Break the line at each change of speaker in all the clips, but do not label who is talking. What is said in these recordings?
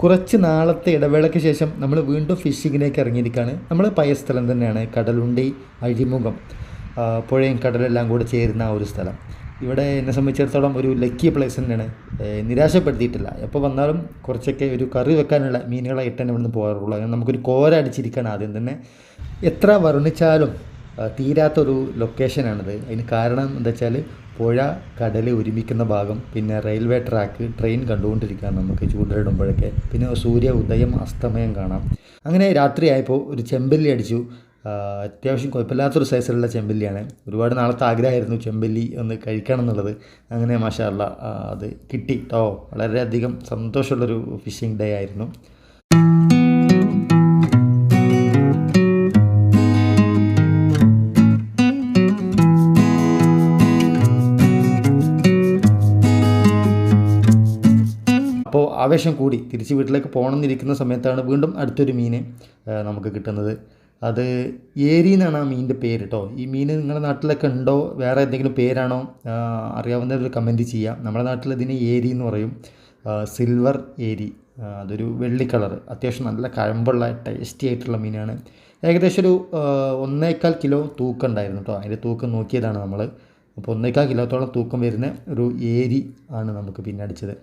കുറച്ച് നാളത്തെ ഇടവേളയ്ക്ക് ശേഷം നമ്മൾ വീണ്ടും ഫിഷിങ്ങിലേക്ക് ഇറങ്ങിയിരിക്കുകയാണ്. നമ്മൾ പഴയ സ്ഥലം തന്നെയാണ് കടലുണ്ടി അഴിമുഖം പുഴയും കടലെല്ലാം കൂടെ ചേരുന്ന ഒരു സ്ഥലം. ഇവിടെ എന്നെ സംബന്ധിച്ചിടത്തോളം ഒരു ലക്കി പ്ലേസ് തന്നെയാണ്. നിരാശപ്പെടുത്തിയിട്ടില്ല. എപ്പോൾ വന്നാലും കുറച്ചൊക്കെ ഒരു കറി വെക്കാനുള്ള മീനുകളായിട്ട് തന്നെ ഇവിടുന്ന് പോകാറുള്ളൂ. നമുക്കൊരു കോര അടിച്ചിരിക്കുകയാണ് ആദ്യം തന്നെ. എത്ര വർണിച്ചാലും തീരാത്തൊരു ലൊക്കേഷനാണിത് അതിന് കാരണം എന്താ വെച്ചാൽ പുഴ കടൽ ഒരുമിക്കുന്ന ഭാഗം പിന്നെ റെയിൽവേ ട്രാക്ക് ട്രെയിൻ കണ്ടുകൊണ്ടിരിക്കുകയാണ് നമുക്ക് ചൂണ്ടലിടുമ്പോഴൊക്കെ. പിന്നെ സൂര്യ ഉദയം അസ്തമയം കാണാം. അങ്ങനെ രാത്രിയായപ്പോൾ ഒരു ചെമ്പല്ലി അടിച്ചു. അത്യാവശ്യം കുഴപ്പമില്ലാത്തൊരു സൈസിലുള്ള ചെമ്പല്ലിയാണ്. ഒരുപാട് നാളത്തെ ആഗ്രഹമായിരുന്നു ചെമ്പല്ലി ഒന്ന് കഴിക്കണം എന്നുള്ളത്. അങ്ങനെ മാഷാല്ല അത് കിട്ടി. കേട്ടോ വളരെയധികം സന്തോഷമുള്ളൊരു ഫിഷിംഗ് ഡേ ആയിരുന്നു. അപ്പോൾ ആവേശം കൂടി. തിരിച്ച് വീട്ടിലേക്ക് പോകണം എന്നിരിക്കുന്ന സമയത്താണ് വീണ്ടും അടുത്തൊരു മീൻ നമുക്ക് കിട്ടുന്നത്. അത് ഏരി എന്നാണ് ആ മീനിന്റെ പേര് കേട്ടോ ഈ മീൻ നിങ്ങളുടെ നാട്ടിലൊക്കെ ഉണ്ടോ? വേറെ എന്തെങ്കിലും പേരാണോ? അറിയാവുന്നവർ കമന്റ് ചെയ്യാം. നമ്മുടെ നാട്ടിൽ ഇതിന് ഏരി എന്ന് പറയും. സിൽവർ ഏരി. അതൊരു വെള്ളി കളർ അത്യാവശ്യം നല്ല കഴമ്പുള്ള ടേസ്റ്റി ആയിട്ടുള്ള മീനാണ്. ഏകദേശം ഒരു ഒന്നേക്കാൽ കിലോ തൂക്കം ഉണ്ടായിരുന്നു കേട്ടോ അതിന്റെ തൂക്കം നോക്കിയതാണ് നമ്മൾ. അപ്പോൾ ഒന്നേക്കാൽ കിലോത്തോളം തൂക്കം വരുന്ന ഒരു ഏരി ആണ് നമുക്ക് പിന്നെ അടിച്ചത്.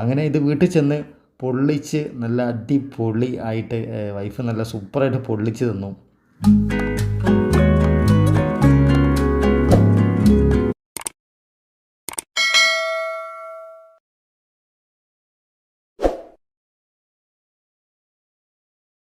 അങ്ങനെ ഇത് വീട്ടിൽ ചെന്ന് പൊള്ളിച്ച് നല്ല അടിപൊളി ആയിട്ട് വൈഫ് നല്ല സൂപ്പറായിട്ട് പൊള്ളിച്ച് തന്നു.